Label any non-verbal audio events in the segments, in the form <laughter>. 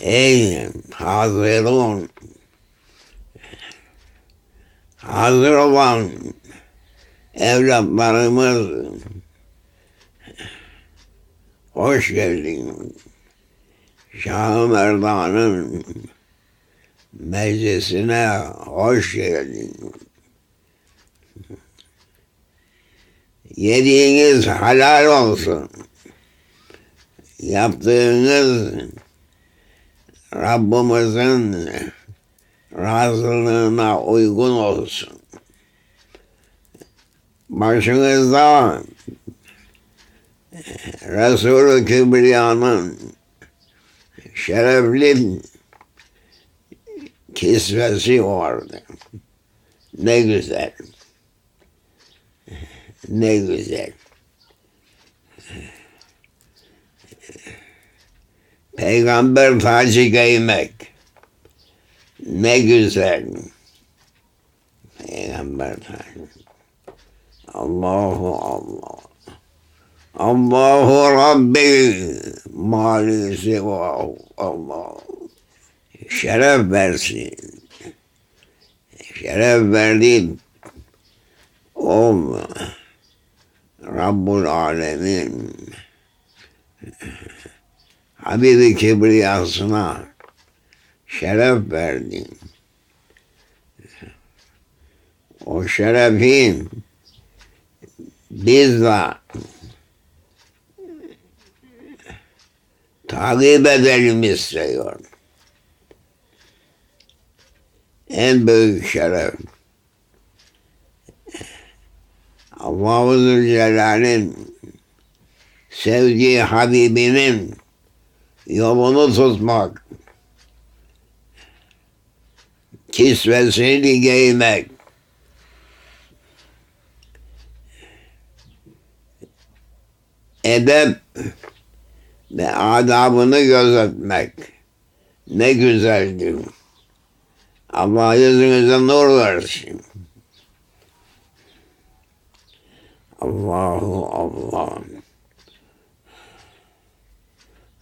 Ey hazırın, hazır olan evlatlarımız hoş geldin. Şah Merdan'ın meclisine hoş geldin. Yediğiniz helal olsun. Yaptığınız Rabbimizin razılığına uygun olsun. Başınızda Resulü Kibriya'nın şerefli kisvesi vardı. Ne güzel. Ne güzel. Peygamber tacı giymek. Ne güzel. Peygamber tacı. Allahu Allah. Allahu Rabbi malisi ve Allah. Şeref versin. Şeref verdi. O Rabbul Alemin. Habibi Kibriyasına şeref verdin. O şerefin biz de takip edelim istiyor. En büyük şeref. Allah-u Zülcelal'in sevdiği Habibinin yolunu tutmak, kisvesini giymek, edep ve adabını gözetmek ne güzeldir. Allah yüzünüze nur versin. Allahu Allah.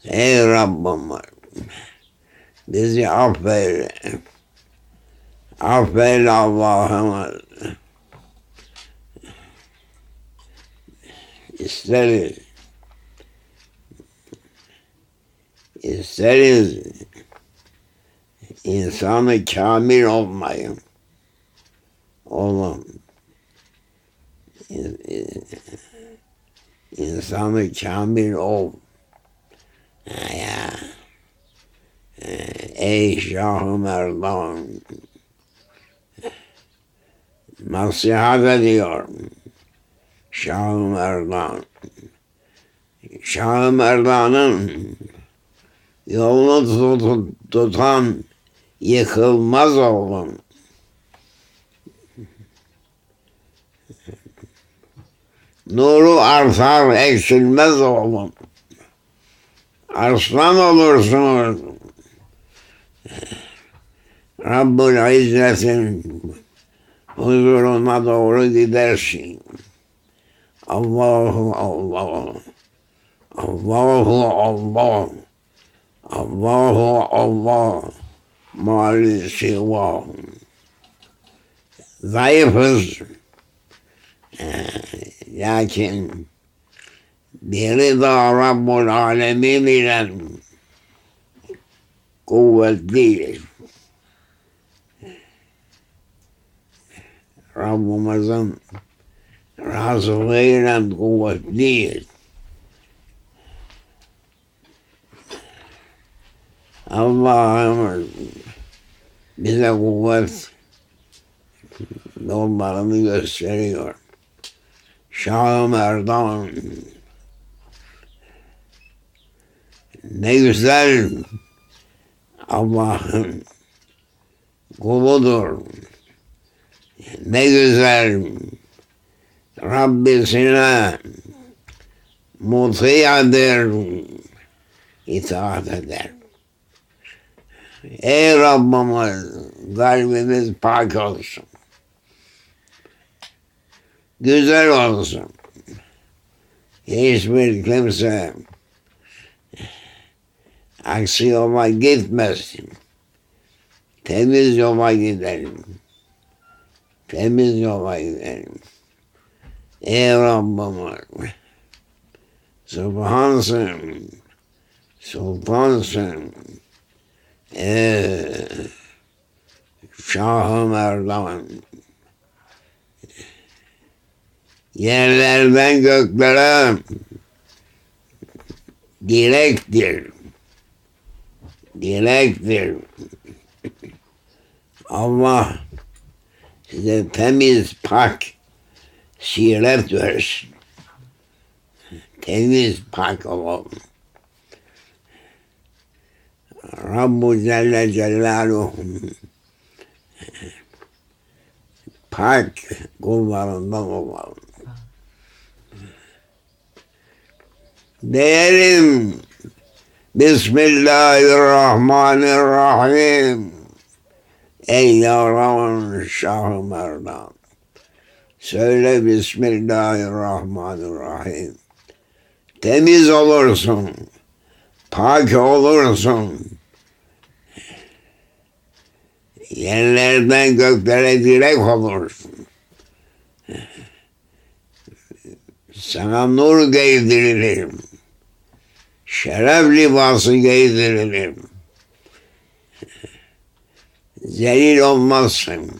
Ey Rabbim bizi affeyle. Affeyle Allah'ım. İsteriz. İsteriz insanı kamil olmayı. Oğlum. İnsanı kamil ol. Ya. Ey Şah-ı Merdan. Nasihat ediyor. Şah-ı Merdan. Şah-ı Merdan'ın yolunu tut, tutan yıkılmaz oğlum. Nuru artar eksilmez oğlum. Arslan olursunuz. Rabbul İzzet'in huzuruna doğru gidersin. Allahu Allah. Allahu Allah. Allahu Allah. Mali siva. Zayıfız. Ee, lakin biri daha Rabbul Alemin ile kuvvetliyiz. Rabbimizin razılığıyla kuvvetliyiz. Allah'ım bize kuvvet yollarını gösteriyor. Şah Merdan ne güzel Allah'ın kuludur. Ne güzel Rabbisine mutiyadır, itaat eder. Ey Rabbimiz kalbimiz pak olsun. Güzel olsun. Hiçbir kimse Aksi yola gitmesin. Temiz yola gidelim. Temiz yola gidelim. Ey Rabbim Subhansın. Sultansın. Ey Şah-ı Merdan. Yerlerden göklere dilektir. Dilektir. Allah size temiz, pak, siret versin. Temiz, pak olun. Rabbu Celle Celaluhu pak kullarından olalım. Diyelim Bismillahirrahmanirrahim. Ey yavrum Şah-ı Merdan. Söyle Bismillahirrahmanirrahim. Temiz olursun. Pak olursun. Yerlerden göklere direk olursun. Sana nur giydiririm. Şeref libası giydiririm. Zelil olmazsın.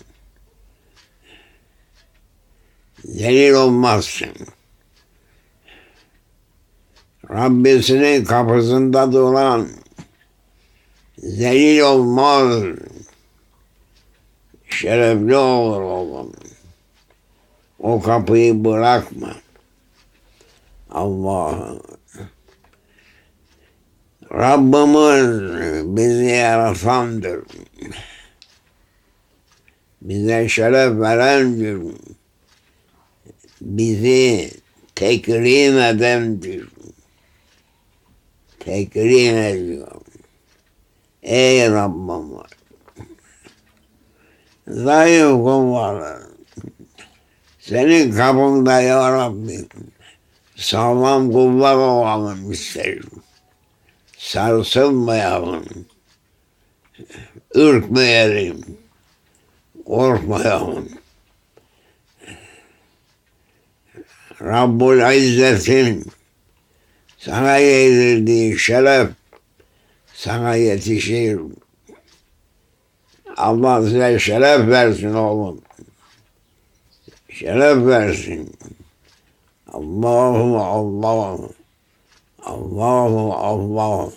Zelil olmazsın. Rabbisinin kapısında duran zelil olmaz. Şerefli olur oğlum. O kapıyı bırakma. Allah'ım. Rabbimiz bizi yaratandır. Bize şeref verendir. Bizi tekrim edendir. Tekrim ediyor. Ey Rabbim. Zayıf kulları. Senin kapında ya Rabbi. Sağlam kullar olalım isterim sarsılmayalım, ürkmeyelim, korkmayalım. Rabbul İzzet'in sana yedirdiği şeref sana yetişir. Allah size şeref versin oğlum. Şeref versin. Allahu Allah. Allahu Allah.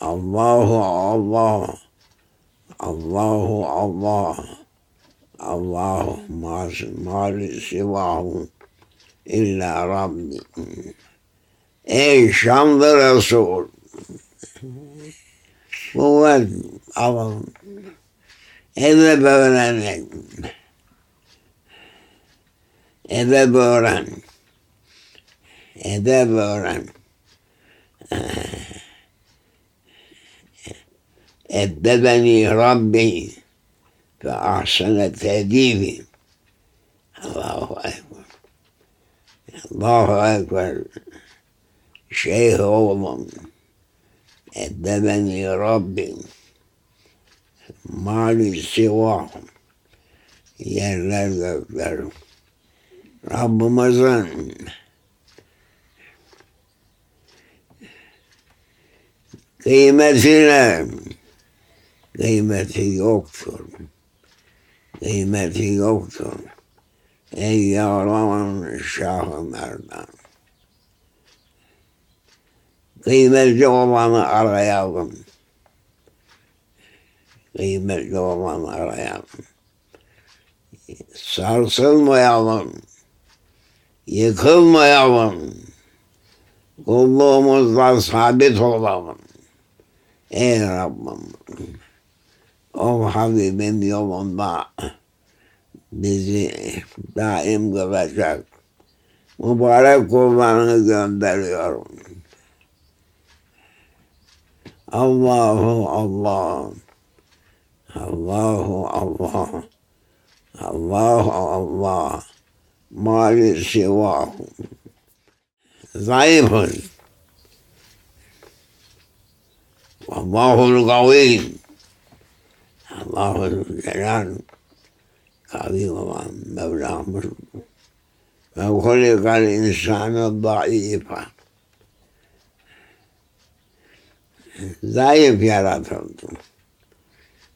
Allahu Allah. Allahu Allah. Allahu mali sivahu illa Rabbi. Ey şanlı Resul. Kuvvet alın. Edeb öğrenin. Edeb öğren. Edeb öğren. أدبني ربي فأحسن تأديبي الله أكبر. الله أكبر. شيخ أعظم أدبني ربي. ما لي سواه yerler gökler Rabbimizin kıymetine kıymeti yoktur. Kıymeti yoktur. Ey yavrumun Şah-ı Merdan. Kıymetli olanı arayalım. Kıymetli olanı arayalım. Sarsılmayalım. Yıkılmayalım. Kulluğumuzda sabit olalım. Ey Rabbim. O Habibin yolunda bizi daim kılacak. Mübarek kullarını gönderiyorum. Allahu Allah. Allahu Allah. Allahu Allah. Mali sivahu zayıfız Allahul kavim. Allah'ın celal kavi olan Mevlamız ve hulikal insanı zayıfa. Zayıf yaratıldı.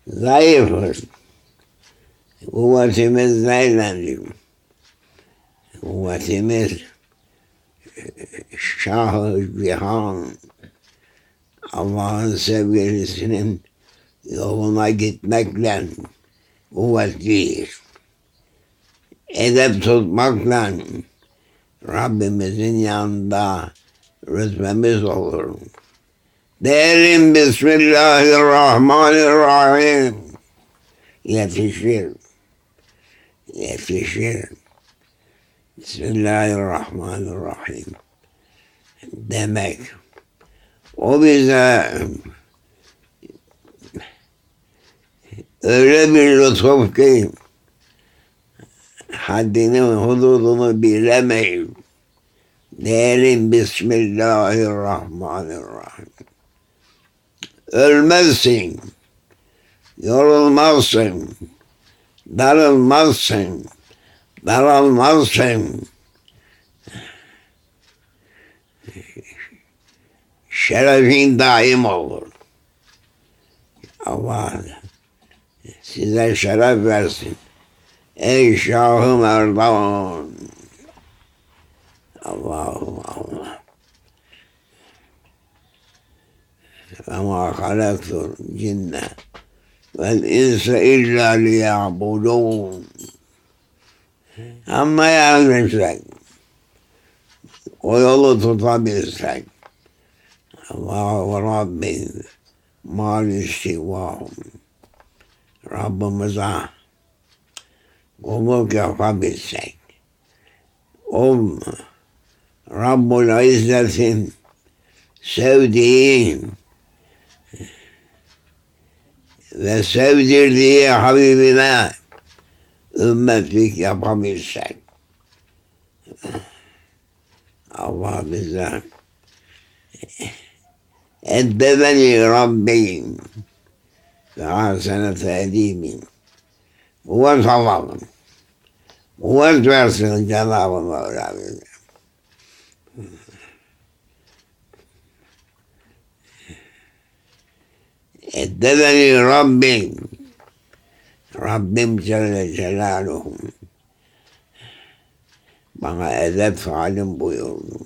Zayıfız. Kuvvetimiz neyle? Kuvvetimiz Şah-ı Cihan Allah'ın sevgilisinin yoluna gitmekle kuvvetliyiz. Edep tutmakla Rabbimizin yanında rütbemiz olur. Değerim Bismillahirrahmanirrahim. Yetişir. Yetişir. Bismillahirrahmanirrahim. Demek. O bize öyle bir lütuf ki haddini hududunu bilemeyiz. Değerim Bismillahirrahmanirrahim. Ölmezsin, yorulmazsın, darılmazsın, daralmazsın. şerefin daim olur. Allah size şeref versin. Ey Şahım Erdoğan. Allah'ım Allah. Ve ma halaktul cinne vel inse illa liya'budun. Ama yanlışsak, o yolu tutabilsek, Rabbi sivahum Rabbimize kulluk yapabilsek o Rabbul İzzet'in sevdiği ve sevdirdiği Habibine ümmetlik yapabilsek Allah bize eddebeni Rabbim ve hasene tedimin kuvvet alalım kuvvet versin Cenab-ı Mevla bize Rabbim Rabbim Celle Celaluhu. Bana edep falim buyurdu.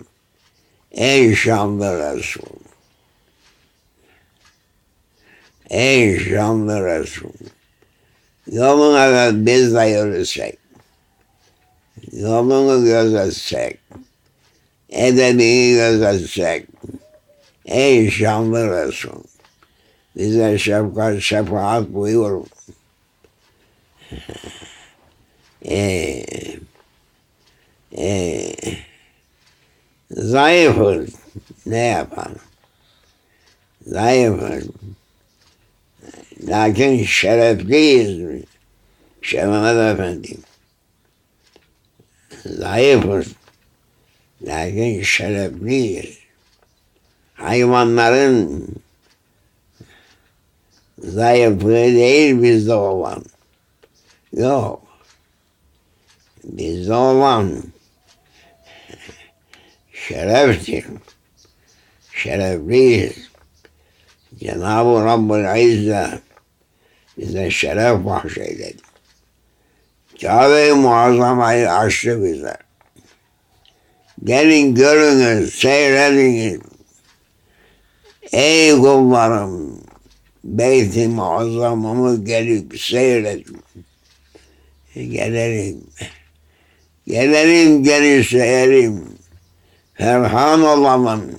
Ey şanlı Resul. Ey şanlı Resul. Yoluna da biz de yürüsek. Yolunu gözetsek. Edebini gözetsek. Ey şanlı Resul. Bize şefkat, şefaat buyur. <laughs> Eee e, zayıfız. Ne yapalım? Zayıfız. Lakin şerefliyiz. Şerefet efendim. Zayıfız. Lakin şerefliyiz. Hayvanların zayıflığı değil bizde olan. Yok. Bizde olan şereftir. Şerefliyiz. Cenab-ı Rabbül İzze bize şeref bahşeyledi. Kabe-i Muazzama'yı açtı bize. Gelin görünüz, seyrediniz. Ey kullarım, Beyt-i Muazzama'mı gelip seyredin. Gelelim. Gelelim gelişeyelim. Ferhan olalım.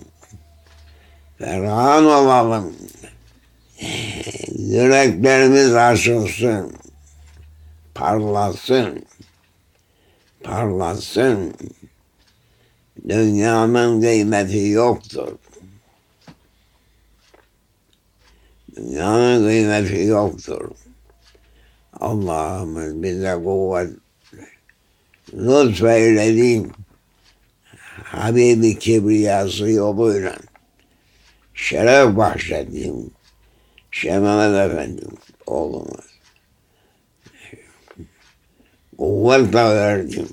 Ferhan olalım. Yüreklerimiz açılsın. Parlasın. Parlasın. Dünyanın kıymeti yoktur. Dünyanın kıymeti yoktur. Allah'ımız bize kuvvet lütfeylediğin Habibi Kibriyası yoluyla şeref bahşettim. Şeyh Mehmet Efendim oğluma. Kuvvet de verdim.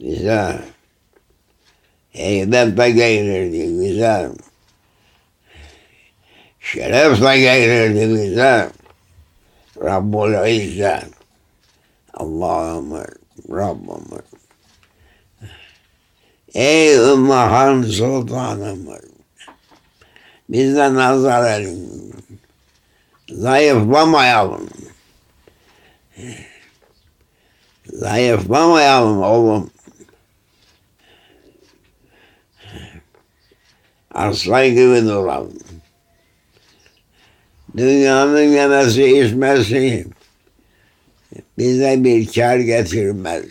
Güzel. Heybet de gelirdi güzel. Şeref de gelirdi güzel. Rabbul İzzet. Allah'ım Rabbim. Ey Ümmü Han Sultanım. Bizden nazar edin. Zayıflamayalım. Zayıflamayalım oğlum. Aslan gibi duralım. Dünyanın yemesi içmesi bize bir kar getirmez.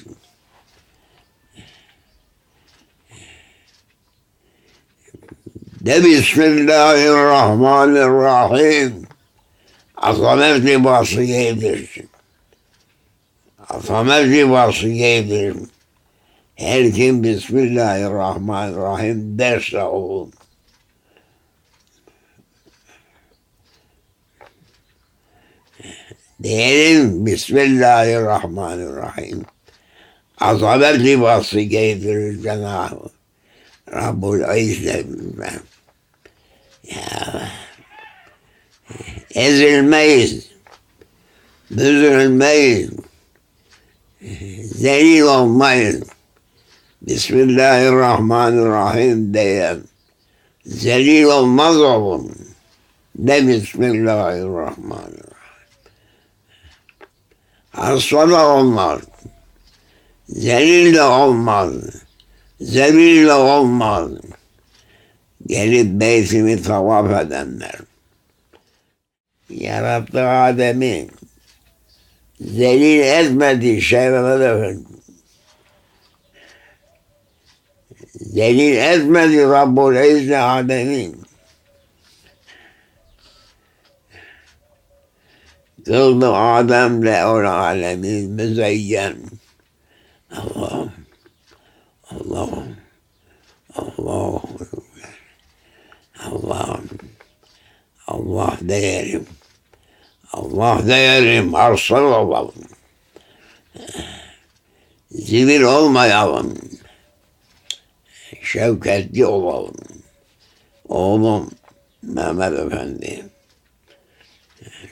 De Bismillahirrahmanirrahim. Azamet libası giydirsin. Azamet libası giydirin. Her kim Bismillahirrahmanirrahim derse olur. Diyelim Bismillahirrahmanirrahim. Azamet libası giydirir Cenab-ı Rabbul İzzet bilmem. Ya ezilmeyiz. Büzülmeyiz. Zelil olmayız. Bismillahirrahmanirrahim diyen zelil olmaz olun. De Bismillahirrahmanirrahim. Hasta da olmaz. Zelil de olmaz. Zebil de olmaz. Gelip beytimi tavaf edenler. Yarattı Adem'i. Zelil etmedi Şehvet Efendi. Zelil etmedi Rabbul İzze Adem'i. Kıldı Adem'le o alemi müzeyyen. Allah'ım, Allah'ım, Allah'ım, Allah'ım, Allah değerim. Allah değerim, arslan olalım. Zivil olmayalım. Şevketli olalım. Oğlum Mehmet Efendi.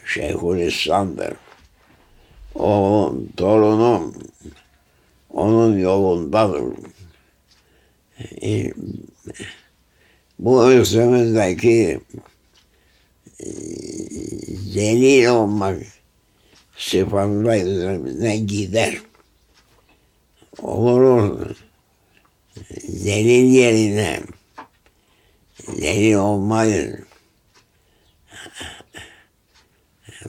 Şeyhülislam'dır. Oğlum, torunum onun yolundadır. Bu üstümüzdeki e, zelil olmak sıfatla üzerimizden gider. Olur. Zelil yerine zelil olmayız.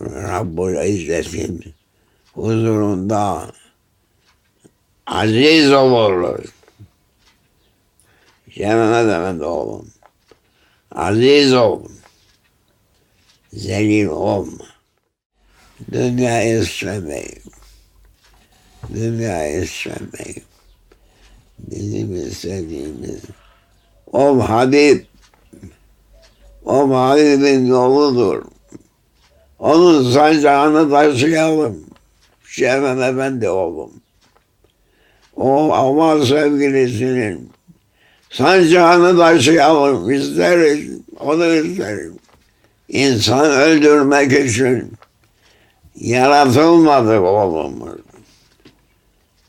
Rabbul İzzet'in huzurunda aziz oluruz. Cemmet Efendi oğlum. Aziz ol. Zelil olma. Dünya istemeyin. Dünya istemeyin. Bizim istediğimiz o Habib o Habib'in yoludur. Onun sancağını taşıyalım. Şehmet Efendi oğlum. O Allah sevgilisinin sancağını taşıyalım. isteriz. Onu isterim. İnsan öldürmek için yaratılmadı oğlumuz.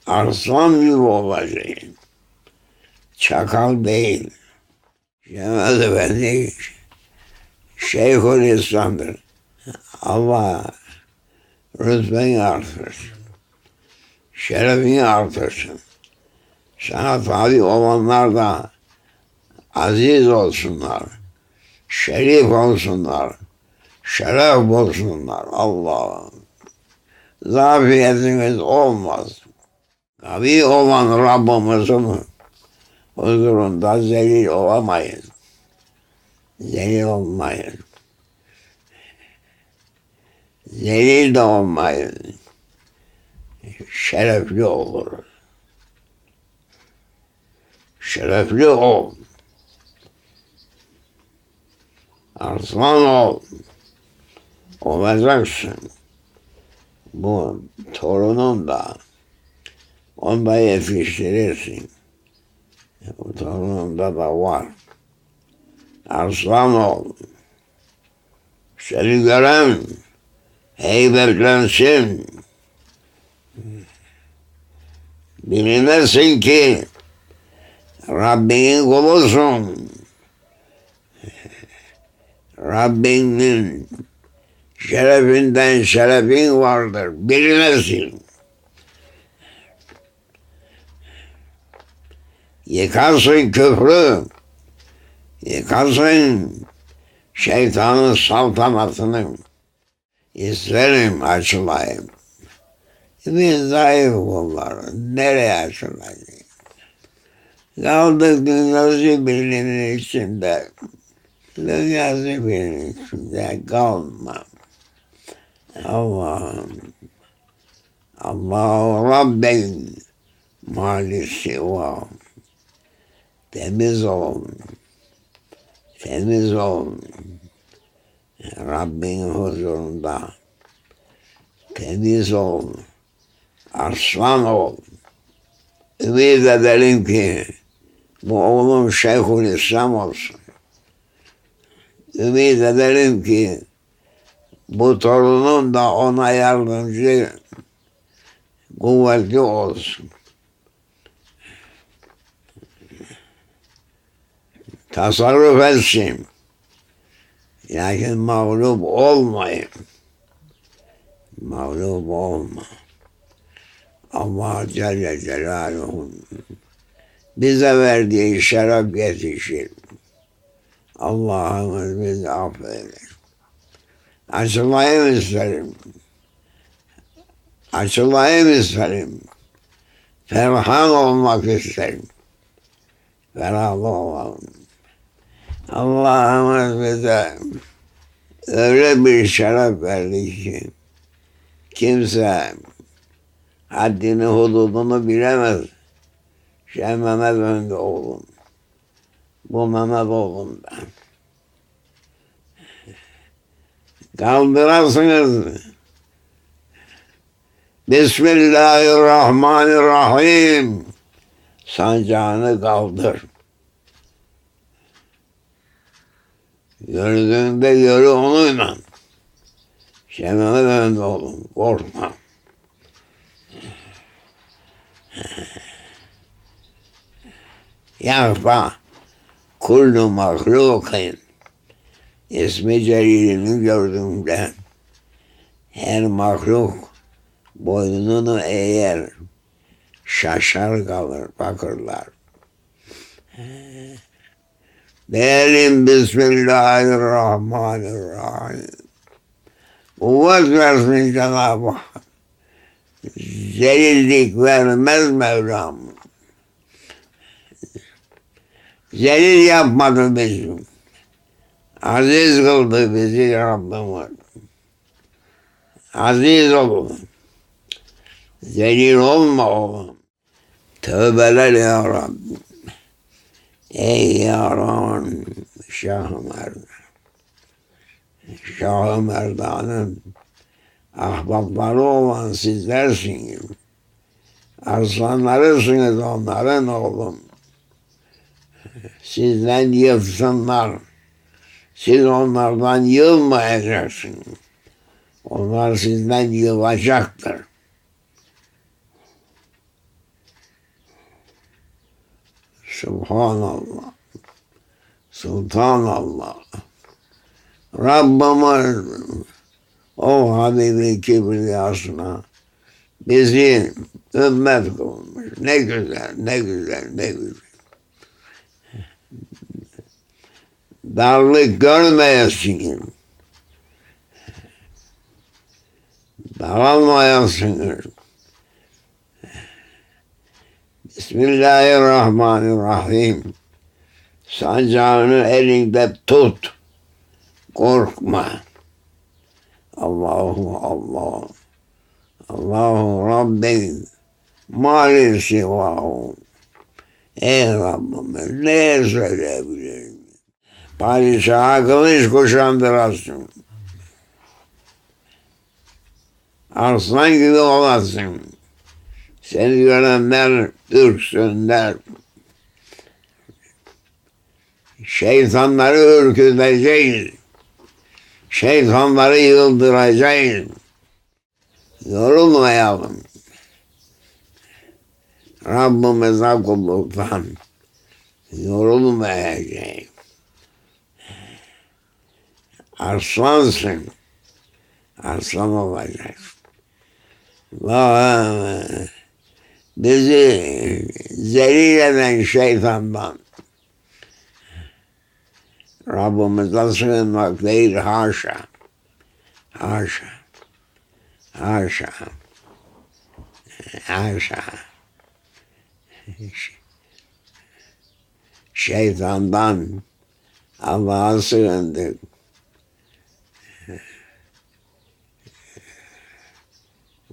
Arslan gibi olacak. Çakal değil. Şehmet Efendi Şeyhülislam'dır. Allah rütbeni artırsın. Şerefini artırsın. Sana tabi olanlar da aziz olsunlar. Şerif olsunlar. Şeref bulsunlar. Allah'ım. Zafiyetiniz olmaz. Kavi olan Rabbimizin huzurunda zelil olamayız. Zelil olmayız. Zelil de olmayız. Şerefli oluruz. Şerefli ol. Arslan ol. Olacaksın. Bu torunun da onu da yetiştirirsin. Bu torununda da var. Arslan ol. Seni gören heybetlensin. Bilinirsin ki Rabbinin kulusun. Rabbinin şerefinden şerefin vardır. Bilinirsin. Yıkarsın küfrü. Yıkarsın şeytanın saltanatını. İsterim açılayım. Bir zayıf kullar. Nereye açılayım? Kaldık dünyası birliğinin içinde. Dünyası birliğinin içinde kalmam. Allah'ım. Allahu Rabbin malisi var. Temiz ol. Temiz ol. Rabbin huzurunda. Temiz ol. Aslan ol. Ümit ederim ki bu oğlum Şeyhülislam olsun. Ümit ederim ki bu torunum da ona yardımcı kuvvetli olsun. Tasarruf etsin. Lakin mağlup olmayın. Mağlup olma. Allah Celle Celaluhu bize verdiği şeref yetişir. Allah'ımız bizi affeder. Açılayım isterim. Açılayım isterim. Ferhan olmak isterim. Ferahlı olalım. Allah'ımız bize öyle bir şeref verdi ki kimse haddini hududunu bilemez. Şeyh Mehmet oğlum. Bu Mehmet oğlum ben. Kaldırasınız. Bismillahirrahmanirrahim. Sancağını kaldır. Gördüğünde yürü onunla. Şememe döndü oğlum. Korkma. Yahfa kullu mahlukin ismi celilini gördüğümde her mahluk boynunu eğer şaşar kalır bakırlar. Diyelim Bismillahirrahmanirrahim. Kuvvet versin Cenab-ı Hak. Zelillik vermez Mevlam. Zelil yapmadı bizim. Aziz kıldı bizi Rabbimiz. Aziz olun. Zelil olma oğlum. Tövbeler ya Rabbi. Ey yaran Şah-ı Merdan. Şah-ı Merdan'ın ahbapları olan sizlersiniz. Aslanlarısınız onların oğlum. Sizden yılsınlar. Siz onlardan yılmayacaksınız. Onlar sizden yılacaktır. Subhanallah. Sultanallah. Rabbimiz o Habibi kibriyasına bizi ümmet kılmış. Ne güzel, ne güzel, ne güzel. Darlık görmeyesiniz. Daralmayasınız. Bismillahirrahmanirrahim. Sancağını elinde tut. Korkma. Allahu Allah. Allahu Rabbin. Malin sivahu. Ey Rabbimiz ne söyleyebilirim? Padişaha kılıç kuşandırasın. Arslan gibi olasın. Seni görenler ürksün der. Şeytanları ürküteceğiz. Şeytanları yıldıracağız. Yorulmayalım. Rabbimize kulluktan yorulmayacağız. Arslansın. Arslan olacaksın. Vay, bizi zelil eden şeytandan Rabbimize sığınmak değil haşa. Haşa. Haşa. Haşa. Şeytandan Allah'a sığındık.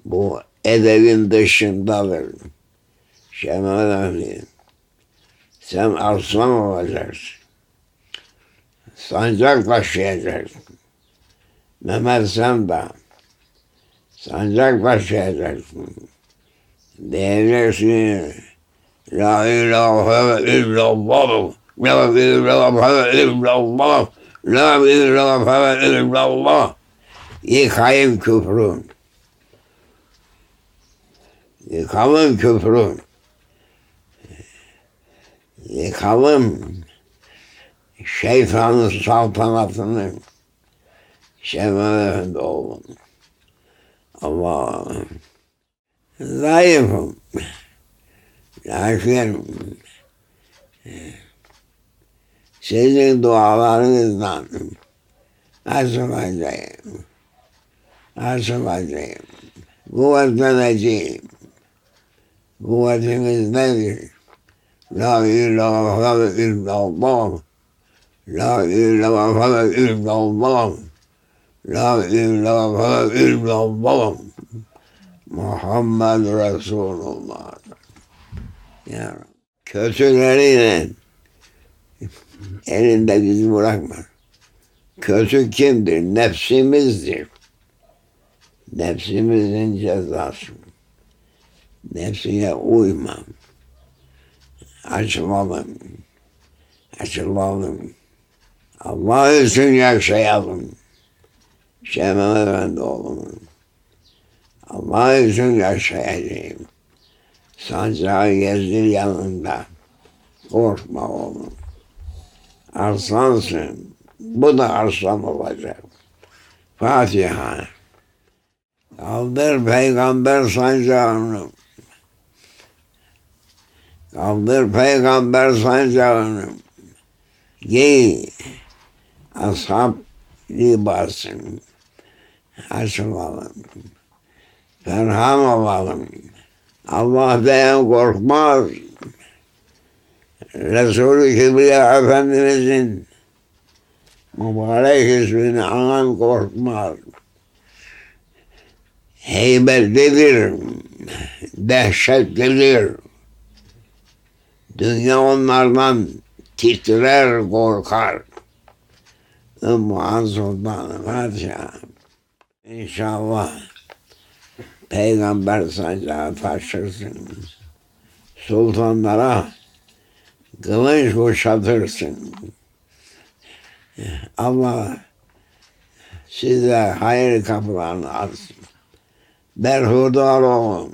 Bu edebin dışındadır. Şemal Ali. Sen arslan olacaksın. Sancak taşıyacaksın. Mehmet sen de sancak taşıyacaksın. Diyeceksin. La ilahe illallah. La ilahe illallah. La ilahe illallah. Küfrü. Yıkalım küfrü. Yıkalım şeytanın saltanatını Şemal Efendi oğlum. Allah'ım. Zayıfım. Lakin sizin dualarınızdan açılacağım. Açılacağım. Kuvvetleneceğim. Kuvvetimiz nedir? La ilahe illallah. La ilahe illallah. La ilahe illallah. Muhammed Resulullah. Ya. Kötüleriyle elinde bizi bırakma. Kötü kimdir? Nefsimizdir. Nefsimizin cezası. Nefsine uyma. Açılalım. Açılalım. Allah için yaşayalım. Şemal Efendi oğlumun. Allah için yaşayacağım. Sancağı gezdir yanında. Korkma oğlum. Arslansın. Bu da arslan olacak. Fatiha. Kaldır peygamber sancağını. Kaldır peygamber sancağını. Giy. Ashab libasını. Açılalım. Ferhan olalım. Allah'tan korkmaz. Resul-i Kibriya Efendimizin mübarek ismini anan korkmaz. Heybetlidir, dehşetlidir. Dünya onlardan titrer, korkar. Ümmü Sultanı Fatiha. İnşallah peygamber sancağı taşırsın. Sultanlara kılıç kuşatırsın. Allah size hayır kapılarını açsın. Berhudar olun.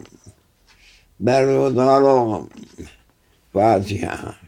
Berhudar olun. Fatiha.